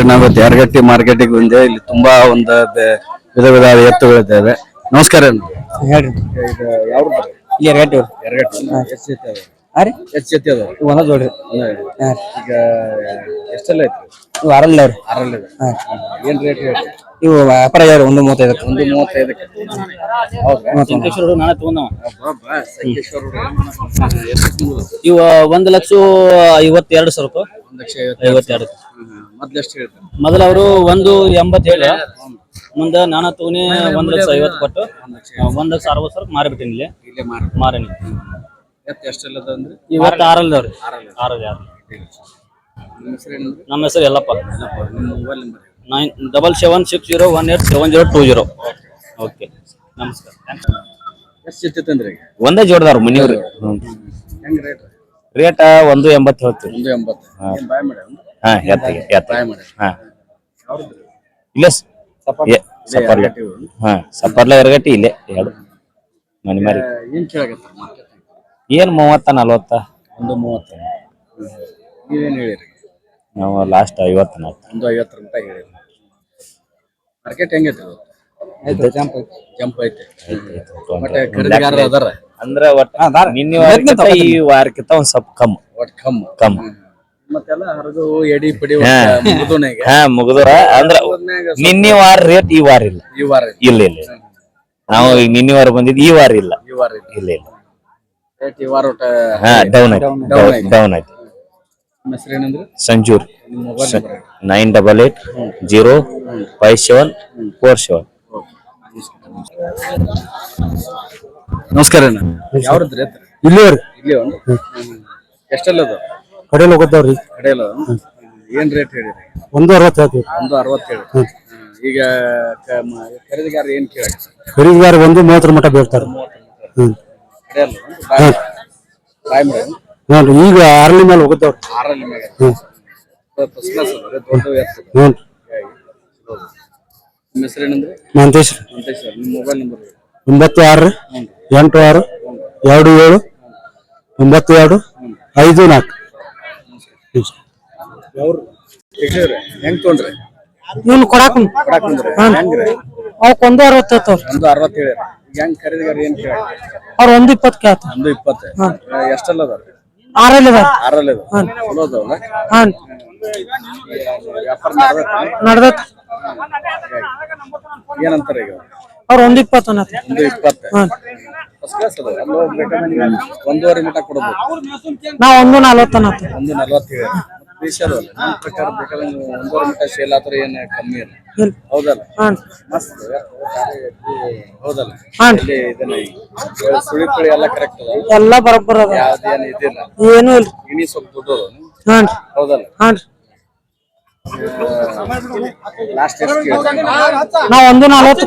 ಸ್ನೇಹಿತರೆ ನಾವು ಯಾರಗಟ್ಟಿ ಮಾರ್ಕೆಟಿಗೆ ಬಂದೆ ಇಲ್ಲಿ ತುಂಬಾ ಒಂದು ವಿಧ ವಿಧ ಎತ್ತುಗಳಿದ್ದಾವೆ. ನಮಸ್ಕಾರ ಹೇಳ್ರಿ. ಇಲ್ಲಿ ರೇಟ್ ಒಂದ ಜೋಡ್ರಿ. ಈಗ ಎಷ್ಟೆಲ್ಲ ಐತ್ರಿ? ಇವು ಆರಲ್ಲ ಏನ್ ರೇಟ್ ಹೇಳಿ ಇವು ವ್ಯಾಪಾರ ಒಂದು ಮೂವತ್ತೈದಕ್ಕೆ. ಒಂದು ಮೂವತ್ತೈದಕ್ಕೆ. ತಗೊಂಡವ. ಇವ ಒಂದ್ ಲಕ್ಷ ಐವತ್ತೆರಡು ಸಾವಿರ ರೂಪಾಯಿ. ಐವತ್ತೆರಡು ಮೊದ್ಲು ಎಷ್ಟು ಹೇಳ್ತಾರೆ. ಮೊದಲ ಅವರು ಒಂದು ಎಂಬತ್ ಹೇಳಿ. ಮುಂದ ನಾನು ತೂನಿ ಒಂದ್ ಲಕ್ಷ ಐವತ್ತು ಕೊಟ್ಟು ಒಂದ್ ಲಕ್ಷ ಅರವತ್ತು ಸಾವಿರ ಮಾರಿಬಿಟ್ಟಿನಿ ಇಲ್ಲಿ. ಇಲ್ಲೇ ಮಾರ ಮಾರೇನಿ. ಅಂದ್ರೆ? ಇವತ್ತು ಆರಲ್ದವ್ರಿ ಆರಲ್ಲಿ ಯಾರು ನಿಮ್ಮ ಹೆಸರು ಏನಂದ್ರೆ ನಮ್ಮ ಹೆಸರು ಎಲ್ಲಪ್ಪ ನಿಮ್ಮ mobile number nine double seven six zero one eight seven zero two zero. Okay. ನಮಸ್ಕಾರ. ಎಷ್ಟು ಈಗ? ಒಂದೇ ಜೋಡದಾರ ಮನೆಯವ್ರಿ. ಹೆಂಗ್ ರೇಟ್ ರೇಟ್ ಒಂದು ಎಂಬತ್ತು ಹೇಳ್ತೀವಿ. ಒಂದು ಎಂಬತ್ತು. ಬಾಯ್ ಹಾ ಎತ್ತಿಗೆ ಬಾಯ್ ಹಾ. ಸಪ್ಪರ್ಲೆ ಹಾ ಸಪ್ಪರ್ಲೆ ಎರಗಟ್ಟಿ ಇಲ್ಲೇ ಎರಡು. ಮನೆ ಮಾರಿ. ಏನ್ ಕೇಳಾಕತ್ತಾರ ಮಾರ್ಕೆಟ್ ಏನ್ ಮೂವತ್ತ ನಲ್ವತ್ತ? ಒಂದು ಮೂವತ್ತು. ನೀವೇನ್ ಹೇಳಿರಿ? ನಾವು ಲಾಸ್ಟ್ ಐವತ್ತು ನಾಲ್ಕು. ಒಂದು ಐವತ್ತರ ಮಟ್ಟ ಹೇಳಿರಿ. ಮಾರ್ಕೆಟ್ ಹೆಂಗೈತಿ ಜಂಪ್ ಐತೆ. ಮತ್ತೆ ಅದಾರ? ಅಂದ್ರ ಒಟ್ಟ ನಿನ್ನೆ ವಾರಕ್ಕಿಂತ ಈ ವಾರಕ್ಕಿಂತ ಒಂದ್ ಸ್ವಲ್ಪ ಕಮ್ ಒಟ್ ಕಮ್ ಕಮ್ ಮತ್ತೆಲ್ಲ ಹರಿದು ಎಡಿ ಪಡಿ ಹಾ. ಮುಗಿದೋನೆಗೆ ಹಾ ಮುಗಿದ್ರ. ಅಂದ್ರ ನಿನ್ನೆ ವಾರ ರೇಟ್ ಈ ವಾರ ಇಲ್ಲ. ಈ ವಾರ ಇಲ್ಲ. ಇಲ್ಲ ಇಲ್ಲ. ನಾವು ಈಗ ನಿನ್ನೆ ವಾರ ಬಂದಿದ್ ಈ ವಾರ ಇಲ್ಲ. ಈ ವಾರ ಐತಿ. ಇಲ್ಲ ಇಲ್ಲ. ರೇಟ್ ಈ ವಾರ ಒಟ್ಟ ಹಾ ಡೌನ್ ಆಯ್ತು. ಆಯ್ತು. ಡೌನ್ ಆಯ್ತು. ನಿಮ್ಮ ಹೆಸರು ಏನಂದ್ರೆ? ಸಂಜೂರ್. ನಿಮ್ಮ mobile number nine double eight zero five seven four seven ನಮಸ್ಕಾರ ಯಾವ್ರದ್ರಿ ಹತ್ರ? ಇಲ್ಲಿ ರೀ ಎಷ್ಟೆಲ್ಲ ಅದು ಕಡೆಯಲ್ಲಿ ಹೋಗೋದವ್ರಿ ಕಡೆಯಲ್ಲ ಏನ್ ರೇಟ್ ಹೇಳಿರಿ? ಒಂದು ಅರವತ್ತು ಹೇಳ್ತೀವಿ. ಒಂದು ಅರವತ್ತೇಳು ಈಗ ಕ- ಮ- ಖರೀದಿಗಾರ ಏನ್ ಕೇಳಿ ಖರೀದಿಗಾರ ಒಂದು ಮೂವತ್ತರ ಮಟ್ಟ ಬೀಳ್ತಾರೆ. ಹ್ಮ್. ಕಡೆಯಲ್ಲ ನೋಡ್ರಿ ಈಗ ಆರಲಿ ಮೇಲೆ ಹೋಗೋದವ್ರಿ. ಆರಲ್ಲಿ ಮ್ಯಾಗ ಹ್ಮ್. ಫಸ್ಟ್ ಕ್ಲಾಸ್ ಅಲ್ಲ ದೊಡ್ಡ ಎತ್ತು ಹ್ಞೂ ನಿಮ್ಮ ಹೆಸರು ಏನಂದ್ರೆ? ಮಂತೇಶ್ ರೀ ಮಂತೇಶ್ವರ್. ನಿಮ್ಮ ಮೊಬೈಲ್ ನಂಬರ್ ಒಂಬತ್ತು ಆರು ರೀ ಎಂಟು ಆರು ಎರಡು ಏಳು ಒಂಬತ್ತು ಎರಡು ಐದು ನಾಲ್ಕು. ಹೆಂಗ್ ತೊಗೊಂಡ್ರಿ ಇವ್ನು ಕೊಡಾಕ ಅವಕ್ ಒಂದು ಅರವತ್ತು ಹೇಳ್ತಾವ್ರಿ ಒಂದು ಅರವತ್ತು ಹೇಳಿ ಈಗ ಹೆಂಗ್ ಖರೀದಿಗಾರ ಏನ್ ಕೇಳ ಅವ್ರ ಒಂದು ಇಪ್ಪತ್ತು ಕೇಳ್ತ ಒಂದು ಇಪ್ಪತ್ತು. ಎಷ್ಟೆಲ್ಲ ಅದಾವ ಆರಲ್ಲಿ ಅದಾರ. ಆರಲ್ಲಿ ಅದಾವ. ಚಲೋ ಅದಾವಲ್ಲ ವ್ಯಾಪಾರ ನಡ್ದತ್? ಏನಂತಾರ ಈಗ ಅವ್ರ ಒಂದ್ ಇಪ್ಪತ್ತು ಒಂದು ಇಪ್ಪತ್ತು? ಫಸ್ಟ್ ಕ್ಲಾಸ್ ಅಲ್ಲಿ ನೀವು ಒಂದೂವರೆ ಮಟ ಕೊಡ್ಬೋದು. ನಾವ್ ಒಂದು ನಲ್ವತ್ತು ಒಂದು ನಲ್ವತ್ತು ಹೇಳಿ ವಿಷಯ ನನ್ನ ಪ್ರಕಾರ ಬೇಕಾದ್ರೆ ನೀವು ಒಂದೂವರೆ ಮಟ ಸೇಲ್ ಆದ್ರೆ ಏನು ಕಮ್ಮಿ ಇಲ್ಲ. ಇಲ್ಲ. ಹೌದಲ್ಲ? ಹಾನ್ ಮಸ್ತ್ ಹೌದಲ್ಲ? ಇಲ್ಲಿ ಇದನ್ನ ಸುಳಿ ಪುಳಿ ಎಲ್ಲ ಕರೆಕ್ಟ್ ಅದ ಎಲ್ಲಾ ಬರೋಬ್ಬರ ಅದ ಯಾವ್ದೇನು ಇದಿಲ್ಲ. ಏನು ಇಲ್ಲ. ಇಣಿ ಸ್ವಲ್ಪ ದುಡ್ಡು ಹಾನ್ ಹೌದಲ್ಲ? ಹಾನ್ ಲಾಸ್ಟ್ ನಾವ್ ಒಂದು ನಲ್ವತ್ತು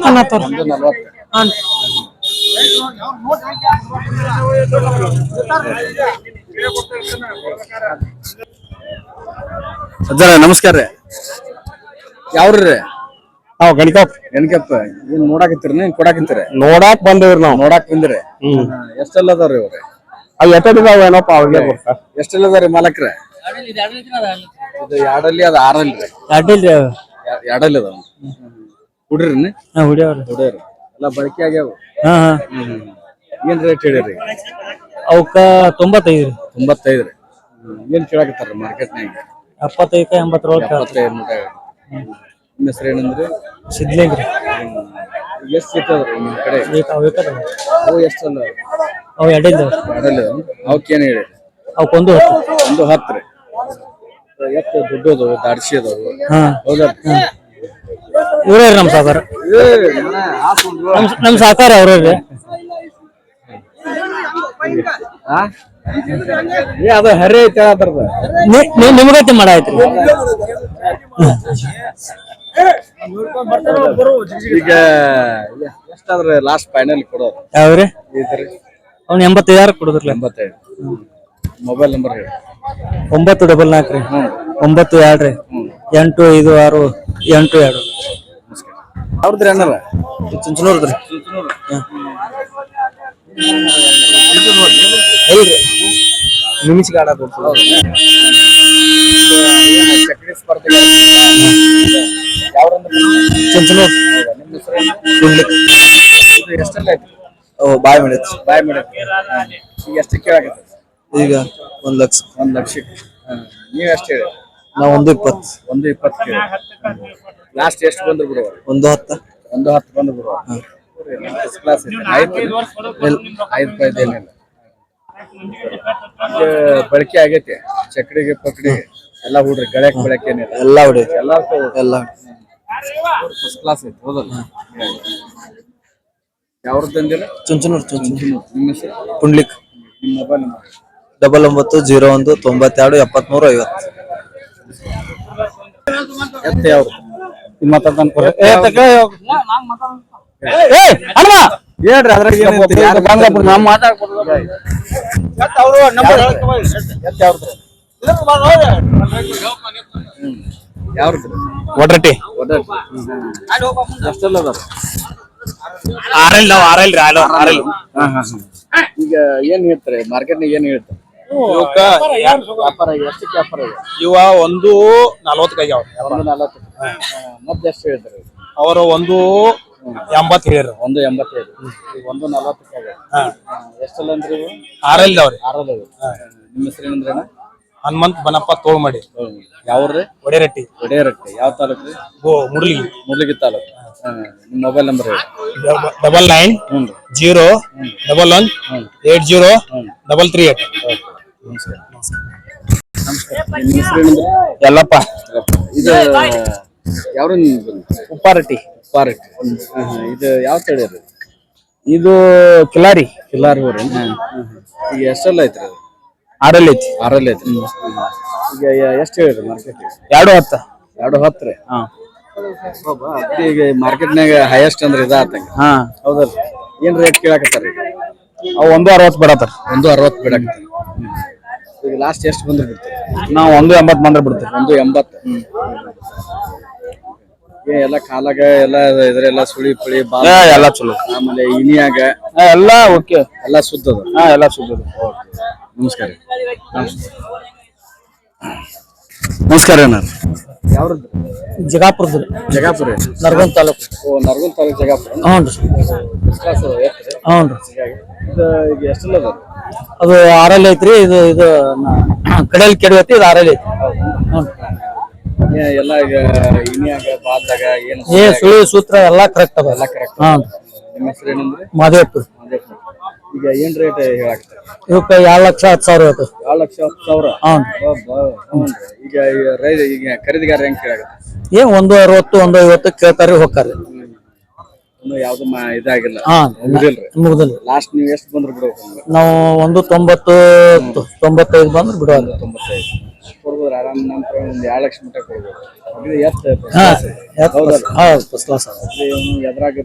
ಸಜ್ಜನ ನಮಸ್ಕಾರ ರೀ. ಯಾವ್ರಿ ನಾವು ಗಣಿಕಪ್ ಗಣಿಕಪ್ಪ. ಏನ್ ನೋಡಾಕತ್ತೀರಿ ನೀನ್ ಕೊಡಾಕತ್ತೀರಿ? ನೋಡಾಕ್ ಬಂದೇವ್ರಿ ನಾವ್. ನೋಡಾಕ್ ಬಂದಿರಿ. ಎಷ್ಟೆಲ್ಲ ಅದಾವ್ರಿ ಇವ್ರಿ? ಅವ್ ಎಟ್ಟಿದಾವ ಏನಪ್ಪ ಅವ್ರಿಗೆ ಎಷ್ಟೆಲ್ಲ ಅದಾವ್ರಿ ಮಾಲಕ್ರ? ಇದು ಎರಡಲ್ಲಿ ಅದ? ಆರಲ್ಲಿ ರೀ ಅಡ್ಡಿಲ್ರಿ ಎರಡಲ್ಲಿ ಅದಾವ ಹುಡ್ರಿ ಹುಡಿಯವ್ರಿ. ಹುಡ್ರಿ ಎಲ್ಲ ಬಳಕೆ ಆಗ್ಯಾವ? ಹಾ ಹಾ. ಏನ್ ರೇಟ್ ಹೇಳಿರಿ? ಅವಕ್ಕ ತೊಂಬತ್ತೈದು ರೀ. ತೊಂಬತ್ತೈದು ರೀ. ಏನ್ ಕೇಳಾಕತ್ತಾರ ಮಾರ್ಕೆಟ್ನಾಗ ಎಂಬತ್ತರೊಳಗೆ ಎಪ್ಪತ್ತೈದು ನಿಮ್ಮ ಹೆಸರು ಏನಂದ್ರಿ? ಸಿದ್ಲಿಂಗ್ ರೀ. ಎಷ್ಟು ಸಿಗ್ತದ್ರಿ ನಿಮ್ ಕಡೆ? ಅವು ಅವ್ ಎಡ್ಡಿಲ್ದ ಎರಡಲ್ಲಿ ಅವಕ್ಕೇನು ಹೇಳಿ ಅವಕ್ಕೊಂದು ಹತ್ತು. ಒಂದು ಹತ್ತು ರೀ. ಎತ್ತು ದುಡ್ಡು ಅದಾವು ದಾಡ್ಸಿ ಅದಾವು ಹಾ. ಹೌದಾ? ಇವ್ರೇ ನಮ್ ಸಾಕಾರ ನಮ್ ನಮ್ ಸಾಕಾರ ಅವ್ರೇ ಏ ಅದು ಹರಿ ಐತೆ ಅದ್ರದ ನಿಮ್ಗೈತಿ ಮಾಡ ಐತ್ರಿ ಈಗ ಎಷ್ಟಾದ್ರೆ ಲಾಸ್ಟ್ ಫೈನಲ್ ಕೊಡೋದು? ಯಾವ್ರಿ ಇದ್ರಿ ಅವ್ನ ಎಂಬತ್ತೈದು ಕೊಡುದ್ರಲ್ಲ. ಎಂಬತ್ತೈದು. ಮೊಬೈಲ್ ನಂಬರ್ ಹೇಳಿ. ಒಂಬತ್ತು ಡಬಲ್ ನಾಲ್ಕು ರೀ. ಒಂಬತ್ತು ಎರಡು ರೀ ಎಂಟು ಐದು ಆರು ಎಂಟು ಎರಡು. ಅವ್ರದ್ರಿ ಅಣ್ಣರ? ಚುಂಚನೂರ್ದ್ರಿ ಚುಂಚನೂರ್. ಬಾಯ್ ಬಾಯ್ ಈಗ ಎಷ್ಟು ಕೇಳಾಕತ್ತ ಈಗ ಒಂದ್ ಲಕ್ಷ. ಒಂದ್ ಲಕ್ಷ ನೀವ್ ಎಷ್ಟು ಹೇಳಿ ನಾವ್ ಒಂದು ಇಪ್ಪತ್ತು. ಒಂದು ಇಪ್ಪತ್ತು ಕೇಳಿ ಲಾಸ್ಟ್ ಎಷ್ಟು ಬಂದ್ರು ಬಿಡುವ ಒಂದು ಹತ್ತ. ಒಂದು ಹತ್ತು ಬಂದ್ರು ಬಿಡುವ ಕ್ಲಾಸ್ ಐದು ರೂಪಾಯಿ ಬಳಕೆ ಆಗೈತೆ. ಚಕ್ಡಿಗೆ ಪಕ್ಡಿ ಎಲ್ಲ ಹುಡ್ರಿ ಗಳಕ್ ಬಳಕೆ ಏನಿಲ್ಲ. ಎಲ್ಲಾ ಹೊಡಿಯೋದು ಎಲ್ಲ ಎಲ್ಲ ಫಸ್ಟ್ ಕ್ಲಾಸ್ ಐತೆ ಹೌದಲ್ಲ? ಯಾವ್ದು ತಂದಿಲ್ಲ ಚುಂಚನೂರು. ಚುಂಚನೂರ್. ನಿಮ್ಮ ಹೆಸರು? ಪುಂಡ್ಲಿಕ್. ನಿಮ್ಮ ಮೊಬೈಲ್ ನಂಬರ್? ಡಬಲ್ ಒಂಬತ್ತು ಜೀರೋ ಒಂದು ತೊಂಬತ್ತೆರಡು ಎಪ್ಪತ್ಮೂರು ಐವತ್ತು. ಎತ್ತ ಯಾವ್ದು? ಹೇಳ್ರಿ ಅದ್ರಾಗ ಏನೈತಿ ಯಾರು ನಾವು ಯಾವ್ದು? ಒಡ್ರಟ್ಟಿ ಎಷ್ಟೆಲ್ಲ ಆರಲ್ ನಾವ್ ಆರಲ್ ರೀ ಆರಲ್ ಈಗ ಏನ್ ಹೇಳ್ತಾರೆ? ಮಾರ್ಕೆಟ್ನಾಗ ಏನ್ ಹೇಳ್ತಾರೆ? ವ್ಯಾಪಾರ ಎಷ್ಟಕ್ಕೆ ವ್ಯಾಪಾರ ಇದೆ? ಇವ ಒಂದು ನಲ್ವತ್ತಕ್ಕಾಗ್ಯಾವ ಒಂದು ನಲವತ್ತು. ಮತ್ತೆ ಎಷ್ಟು ಹೇಳಿದ್ರು? ಅವರು ಒಂದು ಎಂಬತ್ತು ಹೇಳ್ರಿ ಒಂದು ಎಂಬತ್ತೈದು ಈಗ ಒಂದು ನಲವತ್ತಕ್ಕೆ ಎಷ್ಟಲ್ಲ ಅಂದ್ರೆ ಇವು? ಆರಲ್ಲ ಇವು. ನಿಮ್ಮ ಹೆಸರು ಏನಂದ್ರಣ್ಣ ಹನುಮಂತ್ ಬನಪ್ಪ ತೋಳ್ ಮಾಡಿ ಯಾವ್ರಿ ಒಡೆರಟ್ಟಿ. ಒಡೆರಟ್ಟಿ. ಯಾವ ತಾಲೂಕು ರೀ ಓ ಮುಡ್ಲಿ ಮುಡ್ಲಿಗಿ ತಾಲೂಕು. ಹಾ. ನಿಮ್ಮ mobile number double nine zero double one eight zero double three eight. ನಮಸ್ಕಾರ ಎಲ್ಲಪ್ಪ. ಇದು ಯಾವ ಉಪ್ಪಾರಟ್ಟಿ. ಉಪ್ಪಾರಟ್ಟಿ. ಇದು ಯಾವ ತಳಿ ರೀ ಇದು ಕಿಲಾರಿ. ಕಿಲಾರಿ ಊರಿ ಈಗ ಎಷ್ಟೆಲ್ಲ ಐತ್ರಿ ಅದು? ಆರಲ್ಲಿ ಐತಿ. ಆರಲ್ಲಿ ಐತಿ ಈಗ ಎಷ್ಟು ಹೇಳಿರಿ ಮಾರ್ಕೆಟ್ ಎರಡು ಹತ್ತ. ಎರಡು ಹತ್ತು ರೀ? ಹಾ. ಈಗ ಮಾರ್ಕೆಟ್ನಾಗ ಹೈಯೆಸ್ಟ್ ಅಂದ್ರೆ ಇದ ಆತಂಗ ಹಾ. ಹೌದಲ್ಲ ಏನ್ ರೇಟ್ ಕೇಳಕತ್ತಾರ ಈಗ? ಅವು ಒಂದು ಅರವತ್ತು ಬಿಡತ್ತಾರ. ಒಂದು ಅರವತ್ತು ಬಿಡಕತ್ತಾರ. ಈಗ ಲಾಸ್ಟ್ ಎಷ್ಟು ಬಂದ್ರೆ ಬಿಡ್ತೀವಿ ನಾವು ಒಂದು ಎಂಬತ್ ಬಂದ್ರೆ ಬಿಡ್ತೇವೆ. ಒಂದು ಎಂಬತ್ತು. ಏ ಎಲ್ಲ ಕಾಲಾಗ ಎಲ್ಲ ಇದ್ರೆಲ್ಲ ಸುಳಿ ಪುಳಿ ಬಾಲ ಎಲ್ಲ ಚಲೋ. ಆಮೇಲೆ ಇನಿಯಾಗ ಹಾ, ಎಲ್ಲಾ ಓಕೆ. ಎಲ್ಲ ಸುದ್ದದ. ಅದ ಹಾ ಎಲ್ಲ ಸುದ್ದಿ ನಮಸ್ಕಾರ. ನಮಸ್ಕಾರ ಅಣ್ಣ. ಯಾವ್ರದ್ದು? ಜಗಾಪುರದ ಜಗಾಪುರ. ನರಗುಂದ ತಾಲೂಕು. ಓ ನರಗುಂದ ತಾಲೂಕು ಜಗಾಪುರ ಹ್ಞೂ ರೀ. ಹ್ಞೂ ರೀ. ಇದು ಈಗ ಎಷ್ಟೆಲ್ಲ ಅದ ಅದು ಆರಲ್ಲಿ ಐತ್ರಿ ಇದು ಇದು ಕಡೆಯಲ್ಲಿ ಕೆಡವೈತಿ ಇದು ಆರಲ್ಲಿ ಐತಿ ಏ, ಎಲ್ಲ ಈಗ ಇನಿಯಾಗ ಬಾಲ್ದಾಗ ಏನು ಏ ಸುಳಿ ಸೂತ್ರ ಎಲ್ಲಾ ಕರೆಕ್ಟ್ ಅದ ಎಲ್ಲ ಕರೆಕ್ಟ್ ಹಾ. ನಿಮ್ಮ ಹೆಸರು ಏನಂದ್ರೆ? ಮಾದೇವಪ್ಪ. ಈಗ ಏನ್ ರೇಟ್ ಹೇಳಾಕ್ತಾರೆ? ಇವಕ್ಕೆ ಎರಡು ಲಕ್ಷ ಹತ್ತು ಸಾವಿರ ಆಯ್ತು ಏಳು ಲಕ್ಷ ಹತ್ತು ಸಾವಿರ? ಈಗ ರೈ ಈಗ ಖರೀದಿಗಾರ ಹೆಂಗ್ ಏನ್ ಒಂದು ಅರವತ್ತು ಒಂದು ಐವತ್ತು ಕೇಳ್ತಾರೆ ಹೋಗ್ತಾರೆ ಯಾವ್ದು ಇದಾಗಿಲ್ಲ. ಹಾ ಮುಗಿದಿಲ್ರಿ. ಮುಗುದಿಲ್ಲ ಲಾಸ್ಟ್ ನೀವು ಎಷ್ಟು ಬಂದ್ರು ನಾವು ಒಂದು ತೊಂಬತ್ತು ತೊಂಬತ್ತೈದು ಬಂದ್ರೆ ಬಿಡೋದು ತೊಂಬತ್ತೈದು. ಕೊಡ್ಬೋದು ಆರಾಮ್ ನಂತರ ಒಂದು ಎರಡು ಲಕ್ಷ ಮಟ್ಟ ಕೊಡ್ಬೋದು. ಎದ್ರಾಗ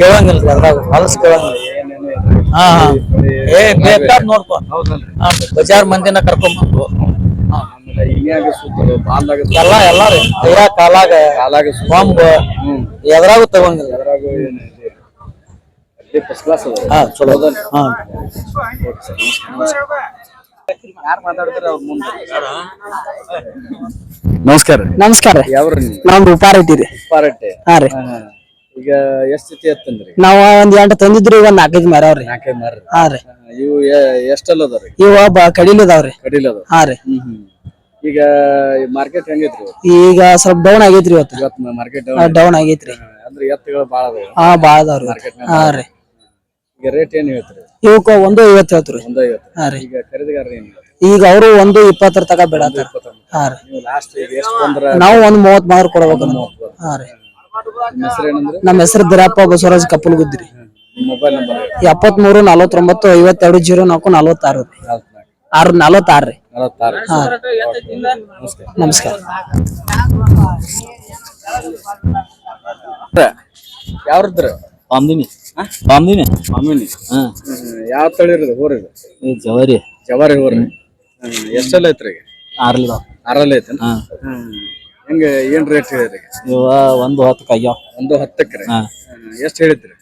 ಕೇಳಂಗಿಲ್ಲ ಹೊಲಸ್ ಕೇಳಂಗಿಲ್ಲ. ಏನೇನು ಇಲ್ಲ. ಹಾ ಹಾ. ಏ ಬೇಕಾದ್ ಬಜಾರ್ ಮಂದಿನ ಕರ್ಕೊಂಡ್ಬಂದು ಎಲ್ಲ ಹಾ. ಆಮೇಲೆ ಇನ್ಯಾಗ ಸುತ್ತದು? ಬಾಲ್ದಾಗ ಸುತ್ತದು, ಎಲ್ಲಾ ಎಲ್ಲಾ ರೀ. ಕೈಯಾಗ ಕಾಲಾಗ ಕಾಲಾಗ. ಬಾಂಬ್ ಎದ್ರಾಗೂ ತಗೊಂಡಿಲ್ಲ ಫಸ್ಟ್ ಕ್ಲಾಸ್ ಹಾ ಚಲೋ. ಹಾ. ಯಾರು ಮಾತಾಡ್ತಾರೆ ಅವ್ರ ಮುಂದೆ? ನಮಸ್ಕಾರ ನಮಸ್ಕಾರ ಯಾವ್ರಿ ನೀವು? ನಾವ್ ಉಪಾರೈತಿ ರೀ. ಪಾರಟ್ಟೆ ಹಾ ರೀ. ಈಗ ಎಷ್ಟ್ ಜೊತೆ ಎತ್ತಂದ್ರಿ? ನಾವ್ ಒಂದ್ ಎಂಟು ತಂದಿದ್ರಿ ಒಂದ್ ನಾಲ್ಕೈದು ಮಾರ್ಯಾವ್ರಿ ನಾಲ್ಕೈದು ಮಾರ್ರಿ ಹಾ ರೀ. ಇವು ಎ- ಎಷ್ಟೆಲ್ಲ ಅದಾವ್ರಿ? ಇವ ಬ ಕಡಿಲಿದಾವ್ರಿ ಕಡಿಲ ಅದಾವ. ಹಾ ರೀ. ಹ್ಮ್ ಹ್ಮ್. ಈಗ ಮಾರ್ಕೆಟ್ ಹೆಂಗೈತ್ರಿ ಈಗ ಸ್ವಲ್ಪ ಡೌನ್ ಆಗೈತ್ರಿ ಇವತ್ತು. ಇವತ್ತು ಮಾರ್ಕೆಟ್ ಡೌನ್ ಆಗೈತ್ರಿ. ಅಂದ್ರೆ ಎತ್ತುಗಳು ಬಾಳ ಅದಾವ ಹಾ ಬಾಳ ಅದಾವ್ರಿ ಹಾ ರೀ. ಈಗ ರೇಟ್ ಏನ್ ಹೇಳ್ತೀರಿ? ಇವಕ್ಕ ಒಂದು ಐವತ್ತು ಹೇಳ್ತ್ರಿ ಒಂದು ಐವತ್ತು ಹಾ ರೀ. ಈಗ ಖರೀದಿಗಾರ ಏನ್ ಈಗ ಅವರು ಒಂದು ಇಪ್ಪತ್ತರ ತಕ ಬಿಡತ್ತಾರ ಹಾ ರೀ. ನೀವು ಲಾಸ್ಟ್ ಈಗ ಎಷ್ಟು ಬಂದ್ರ? ನಾವು ಒಂದ್ ಮೂವತ್ ಮಾರು ಕೊಡ್ಬೇಕು ಹಾ ರೀ. ನಿಮ್ಮ ಹೆಸರು ಏನಂದ್ರೆ? ನಮ್ಮ ಹೆಸರು ಬಿರಪ್ಪ ಬಸವರಾಜ್ ಕಪ್ಪಲ್ಗುದ್ರಿ ಮೊಬೈಲ್ ನಂಬರ್ ಎಪ್ಪತ್ಮೂರು ನಲವತ್ತೊಂಬತ್ತು ಐವತ್ತೆರಡು ಜೀರೋ ನಾಲ್ಕು ನಲವತ್ತಾರು ಆರು ನಲವತ್ತಾರು ರೀ. ನಲವತ್ತಾರು. ಹಾ. ನಮಸ್ಕಾರ. ಯಾವ್ರದ್ರ? ಪಾಮ್ದಿನಿ ಪಾಮ್ದಿನಿ ಹಾ. ಯಾವ ತಳಿ ಇರೋದು ಹೋರಿ ಇದು ಜವಾರಿ. ಜವಾರಿ ಊರಿ. ಎಷ್ಟೆಲ್ಲ ಐತ್ರಿ ಈಗ? ಆರ್ಲಿದಾವ ಆರಲ್ಲಿ ಐತೆ ಹೆಂಗ ಏನ್ ರೇಟ್ ಹೇಳಿದ್ರಿ ಈಗ? ಇವ ಒಂದು ಹತ್ತಕ್ಕೆ ಆಗ್ಯಾವ ಒಂದು ಹತ್ತಕ್ಕೆ ರೀ? ಎಷ್ಟು ಹೇಳಿದ್ರಿ?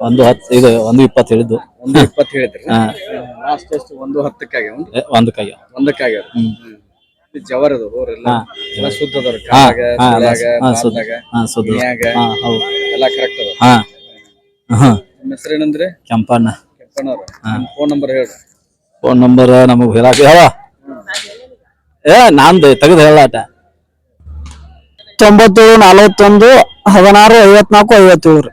ಒಂದು ಹತ್ತು ಇದು ಒಂದು ಇಪ್ಪತ್ತು ಹೇಳಿದ್ದು. ಒಂದು ಇಪ್ಪತ್ತು ಹೇಳಿದ್ರಿ. ಹಾ. ಲಾಸ್ಟ್ ಎಷ್ಟು? ಒಂದು ಹತ್ತಕ್ಕಾಗಿ ಒಂದು? ಏ, ಒಂದಕ್ಕೆ ಆಗ್ಯಾವ ಒಂದಕ್ಕಾಗ್ಯಾವ ಹ್ಮ್. ಇದು ಜವರ್ ಅದು ಊರೆಲ್ಲ. ಎಲ್ಲ ಶುದ್ಧ ಅದಾರ ಹಾ, ಕಾಲಾಗ ಹಾ, ಎಲ್ಲ ಶುದ್ಧ. ಬಾಲ್ನಾಗ, ಸುದ್ದಿ ಮನ್ಯಾಗ. ಹೌದು. ಎಲ್ಲ ಕರೆಕ್ಟ್ ಅದ ಹಾ. ಹಾ ನಿಮ್ಮ ಹೆಸರೇನಂದ್ರೆ? ಕೆಂಪಣ್ಣ. ಕೆಂಪಣ್ಣವ್ರ. ಫೋನ್ ನಂಬರ್ ಹೇಳ್ರಿ. ಫೋನ್ ನಂಬರ್ ನಮಗ್ ಹೇಳಾಕ ಹೇಳ ಏ ನಾನ್ದು ತೆಗೆದು ಹೇಳಾಟ ತೊಂಬತ್ತೇಳು ನಲವತ್ತೊಂದು ಹದಿನಾರು ಐವತ್ನಾಲ್ಕು ಐವತ್ತೇಳು. ರೀ